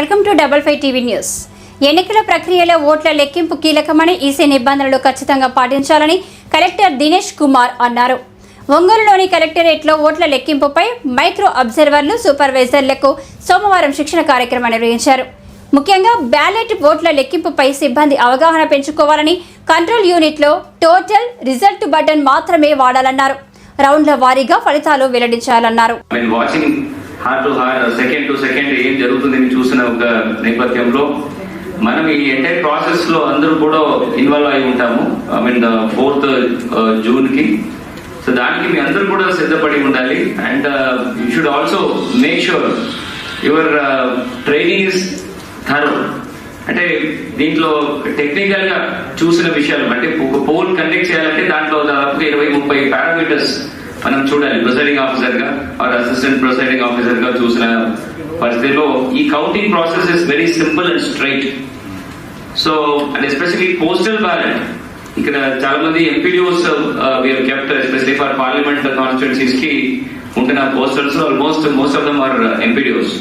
Welcome to double five TV news. ఎన్నికల ప్రక్రియలో ఓట్ల లెక్కింపు కీలకమని ఈసీ నిబంధనలు ఖచ్చితంగా పాటించాలని కలెక్టర్ దినేష్ కుమార్ అన్నారు. ఒంగోలులోని కలెక్టరేట్లో ఓట్ల లెక్కింపుపై మైక్రో అబ్జర్వర్లు సూపర్వైజర్లకు సోమవారం శిక్షణ కార్యక్రమం నిర్వహించారు. ముఖ్యంగా బ్యాలెట్ ఓట్ల లెక్కింపుపై సిబ్బంది అవగాహన పెంచుకోవాలని కంట్రోల్ యూనిట్లో టోటల్ రిజల్ట్ బటన్ మాత్రమే వాడాలన్నారు. రౌండ్ల వారీగా ఫలితాలు వెల్లడించాలన్నారు. Heart to heart second to second ఏం జరుగుతుందని చూసిన ఒక నేపథ్యంలో మనం ఈ ఎంటైర్ ప్రాసెస్లో అందరూ కూడా ఇన్వాల్వ్ అయి ఉంటాము. ఐ మీన్ ఫోర్త్ జూన్కి. సో దానికి మీ అందరూ కూడా సిద్ధపడి ఉండాలి. And you should also make sure your training is thorough అంటే దీంట్లో టెక్నికల్గా చూసిన విషయాలు అంటే ఒక పోల్ కండక్ట్ చేయాలంటే దాంట్లో దాదాపు ఇరవై ముప్పై పారామీటర్స్ మనం చూడాలి ప్రొసైడింగ్ ఆఫీసర్గా ఆర్ అసిస్టెంట్ ప్రొసైడింగ్ ఆఫీసర్గా చూసిన పరిస్థితిలో ఈ counting process is very simple and straight so and especially postal ballot ఇక్కడ చాలా మంది MPDOs were kept especially for parliament కాన్స్టిట్యున్సీస్కి ఉంటున్న postals almost most of them are MPDOs